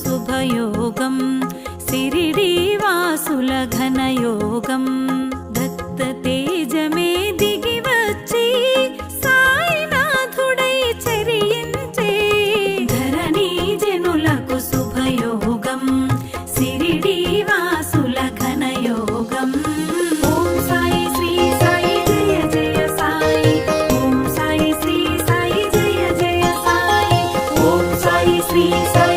शुभयोगं सिरिडीवासुलघनयोगं दत्ततेजमे दिगिवच्चि सायिनाथुडै चरियञ्चे Dharani जनुलकु शुभयोगं सिरिडीवासुलघनयोगम् Lisa.